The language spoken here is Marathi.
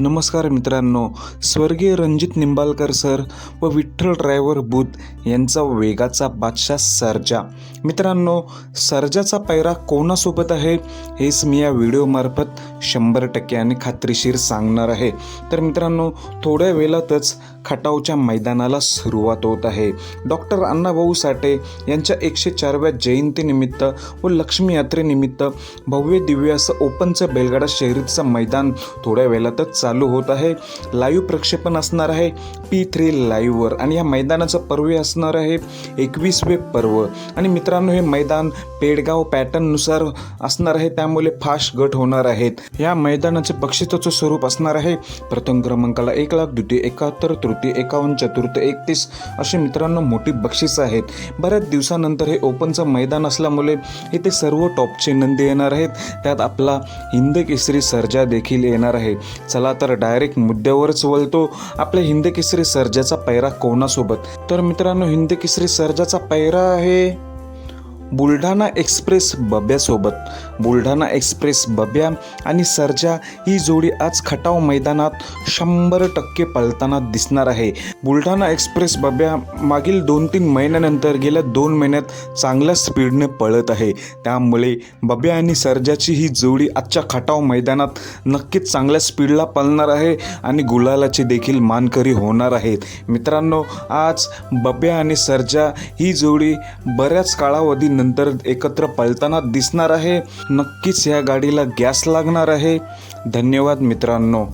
नमस्कार मित्रांनो स्वर्गीय रणजित निंबाळकर सर व विठ्ठल ड्रायव्हर बुध यांचा वेगाचा बादशाह सर्जा. मित्रांनो सर्जाचा पैरा कोणासोबत आहे? हेच मी या व्हिडिओमार्फत शंभर टक्के आणि खात्रीशीर सांगणार आहे. तर मित्रांनो थोड्या वेळातच खटावच्या मैदानाला सुरुवात होत आहे. डॉक्टर अण्णाभाऊ साठे यांच्या एकशे चारव्या जयंतीनिमित्त व लक्ष्मी यात्रेनिमित्त भव्य दिव्य असं ओपनचं बेलगाडा शहरीचं मैदान थोड्या वेळातच चालू होत आहे. लाईव्ह प्रक्षेपण असणार आहे. पी थ्री लाईव्हवर आणि या मैदानाचं पर्वे असणार आहे. एकवीसवे पर्व. आणि मित्रांनो हे मैदान पेडगाव पॅटर्ननुसार असणार आहे. त्यामुळे फास्ट गट होणार आहेत. या मैदानाचे बक्षिसाचं स्वरूप असणार आहे. प्रथम क्रमांकाला एक लाख द्वितीय एकाहत्तर तृतीय एकावन्न चतुर्थ एकतीस असे मित्रांनो मोठी बक्षीस आहेत. बऱ्याच दिवसानंतर हे ओपनचं मैदान असल्यामुळे इथे सर्व टॉपचे नंदी येणार आहेत. त्यात आपला हिंद केसरी सर्जा देखील येणार आहे. चला तर डायरेक्ट मुद्द्यावरच वळतो. आपल्या हिंद केसरी सर्जाचा पैरा कोणासोबत? तर मित्रांनो हिंद केसरी सर्जाचा पैरा आहे बुलढाणा एक्सप्रेस बब्यासोबत. बुलढाणा एक्सप्रेस बब्या आणि सर्जा ही जोडी आज खटाव मैदानात शंभर टक्के पळताना दिसणार आहे. बुलढाणा एक्सप्रेस बब्या मागील दोन तीन महिन्यानंतर गेल्या दोन महिन्यात चांगल्या स्पीडने पळत आहे. त्यामुळे बब्या आणि सर्जाची ही जोडी आजच्या खटाव मैदानात नक्कीच चांगल्या स्पीडला पळणार आहे आणि गुलालाचे देखील मानकरी होणार आहेत. मित्रांनो आज बब्या आणि सर्जा ही जोडी बऱ्याच काळावधी नंतर एकत्र पळताना दिसणार आहे. नक्कीच ह्या गाडीला गॅस लागणार आहे. धन्यवाद मित्रांनो.